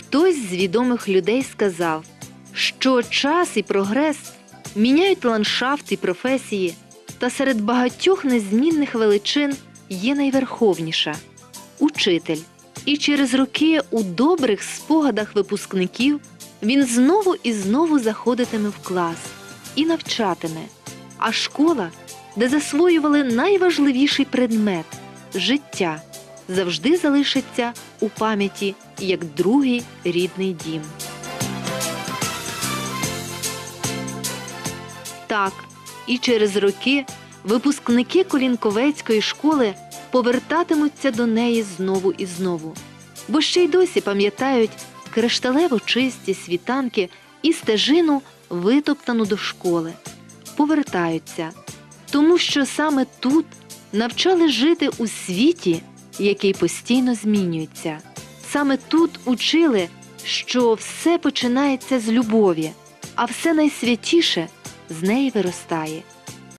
Хтось з відомих людей сказав, що час і прогрес міняють ландшафт і професії, та серед багатьох незмінних величин є найверховніша учитель. І через роки у добрих спогадах випускників він знову і знову заходитиме в клас і навчатиме. А школа, де засвоювали найважливіший предмет життя, завжди залишиться у пам'яті як другий рідний дім. Так, і через роки випускники Колінковецької школи повертатимуться до неї знову і знову, бо ще й досі пам'ятають кришталево чисті світанки і стежину, витоптану до школи. Повертаються, тому що саме тут навчали жити у світі, який постійно змінюється. Саме тут учили, що все починається з любові, а все найсвятіше з неї виростає.